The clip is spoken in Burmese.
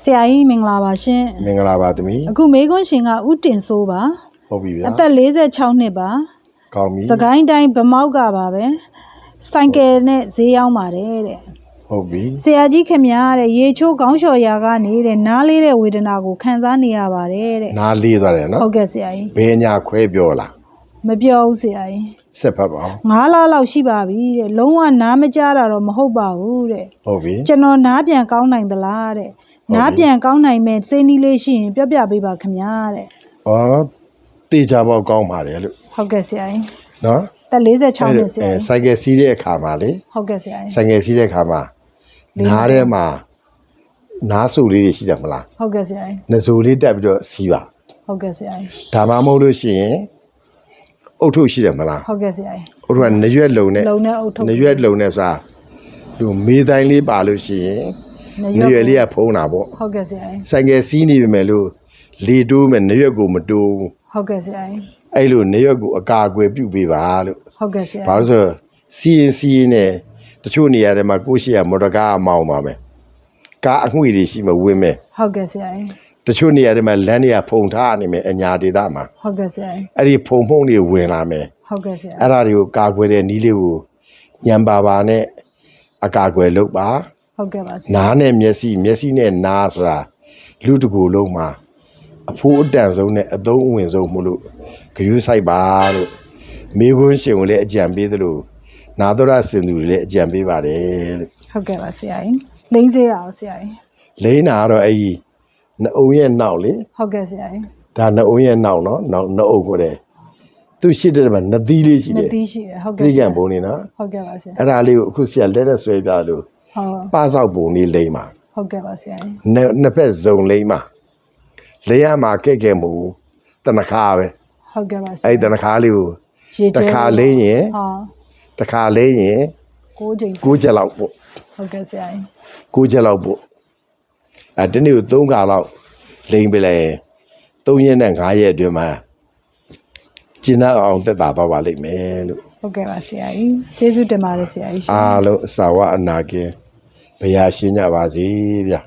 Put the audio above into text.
ဆရာကြီးမင်္ဂလာပါရှင်မင်္ဂလာပါသမီးအခုမေကွန်းရှင်ကဥတင်စိုးပါဟုတ်ပြီဗျာအသက်46နှစ်ပါကောင်းပြီစကိုင်းတိုင်းဗမောက်ကပါပဲဆိုင်ကယ်နဲ့ဈေးရောက်ပါတယ်တဲ့ဟုတ်ပြီဆရာကြီးခင်ဗျားတဲ့ရေချိုးကောင်းလျှော်ရာကနေတဲ့နားလေးတဲ့ဝေဒနာကိုခံစားနေရပါတယ်တဲ့နားလေးသွားတယ်နော်ဟုတ်ကဲ့ဆရာကြီးဘယ်ညာခွဲပြောလား မပြောဘူးဆရာကြီးဆက်ဖတ်ပါအောင်9လလောက်ရှိပါပြီတဲ့လုံးဝနားမကြားတာတော့မဟုတ်ပါဘူးတဲ့ဟုတ်ပြီကျွန်တော်နားပြန်ကောင်းနိုင်သလားတဲ့နားပြန်ကောင်းနိုင်မဲ့စိတ်နီးလေးရှိရင် ပြောပြပေးပါခင်ဗျာတဲ့ဩတေချာပေါက်ကောင်းပါတယ်လို့ဟုတ်ကဲ့ဆရာကြီးနော်တက်46နှစ်ဆရာအဲကြီးဆိုင်ကယ်စီးတဲ့အခါမှာလေဟုတ်ကဲ့ဆရာကြီးဆိုင်ကယ်စီးတဲ့အခါမှာနားထဲမှာနားဆူလေးတွေရှိတယ်မလားဟုတ်ကဲ့ဆရာကြီးနှဆူလေးတက်ပြီးတော့စီးပါဟုတ်ကဲ့ဆရာကြီးဒါမှမဟုတ်လို့ရှိရင် အုတ်ထုတ်ရှိတယ်မလားဟုတ်ကဲ့ဆရာကြီးအုတ်ထုတ်ကနရွက်လုံနဲ့လုံနဲ့အုတ်ထုတ်နရွက်လုံနဲ့ဆိုတာဒီမေးတိုင်းလေးပါလို့ရှိရင်နနရွက်လေးကဖုံးတာပေါ့ဟုတ်ကဲ့ဆရာကြီးဆိုင်ကယ်စီးနေပြီမဲ့လို့လေတိုးမဲ့နရွက်ကိုမတိုးဘူးဟုတ်ကဲ့ဆရာကြီးအဲ့လိုနရွက်ကိုအကာအကွယ်ပြုတ်ပေးပါလို့ဟုတ်ကဲ့ဆရာဘာလို့ဆိုစီရင်စီရင်နဲ့တချို့နေရာတွေမှာကိုယ့်ရှိရမော်တော်ကားအမောင်းပါမယ်ကားအငွေတွေရှိမှဝင်မယ်ဟုတ်ကဲ့ဆရာကြီး တချို့နေရာတွေမှာလမ်းတွေကဖုံထားနေမယ်အညာဒေသမှာဟုတ်ကဲ့ဆရာကြီးအဲ့ဒီဖုံဖုံတွေဝင်လာမယ်ဟုတ်ကဲ့ဆရာအဲ့ဒါတွေကိုကာကွယ်တဲ့နီးလေးကိုညံပါပါနဲ့အကာအကွယ်လုပ်ပါဟုတ်ကဲ့ပါဆရာနားနဲ့မျက်စိမျက်စိနဲ့နားဆိုတာလူတစ်ကိုယ်လုံးမှာအဖိုးအတန်ဆုံးနဲ့အသုံးအဝင်ဆုံးမို့လို့ဂရုစိုက်ပါလို့မိခွန်းရှင်ကိုလည်းအကြံပေးသလိုနာသောရစင်သူတွေလည်းအကြံပေးပါတယ်လို့ဟုတ်ကဲ့ပါဆရာကြီးလိမ့်စေရအောင်ဆရာကြီးလိမ့်နာကတော့အဲ့ဒီ နှအုံရဲ့နောက်လေဟုတ်ကဲ့ဆရာကြီးဒါနှအုံရဲ့နောက်နော်နောက်နှအုံကိုတဲ့သူရှိတဲ့မှာနှသီးလေးရှိနှစ်တယ်သီးရှိတယ်ဟုတ်သီးကဲ့ကံပုံနေနော်ဟုတ်ကဲ့ပါဆရာအဲ့ဒါလေးကိုအခုဆရာလက်နဲ့ဆွဲပြလို့ဟုတ်ပဆောက်ပုံလေးလိမ့်ပါဟုတ်ကဲ့ပါဆရာကြီးနှစ်နှစ်ဖက်စုံလိမ့်ပါလိမ့်ရမှာကဲ့ကဲ့မဟုတ်ဘူးတနခါပဲဟုတ်ကဲ့ပါဆရာအဲ့ဒီတနခါလေးကိုရေတကျဲခါလိမ့်ရင်ဟာတခါလိမ့်ရင်ကိုးချိန်9ချက်လောက်ပို့ဟုတ်ကဲ့ဆရာကြီး9ချက်လောက်ပို့ အဲတနေ့ကို3ခါလောက်လိမ့်ပြလဲ3ရက်နဲ့5ရက်အတွင်းမှာကျင်းတော့အောင်တက်တာတော့ပါလိမ့်မယ်လို့ဟုတ်ကဲ့ပါဆရာကြီးကျေးဇူးတင်ပါတယ်ဆရာကြီးရှင်အားလုံးအစာဝအနာကင်းဘုရားရှင်းကြပါစေဗျာ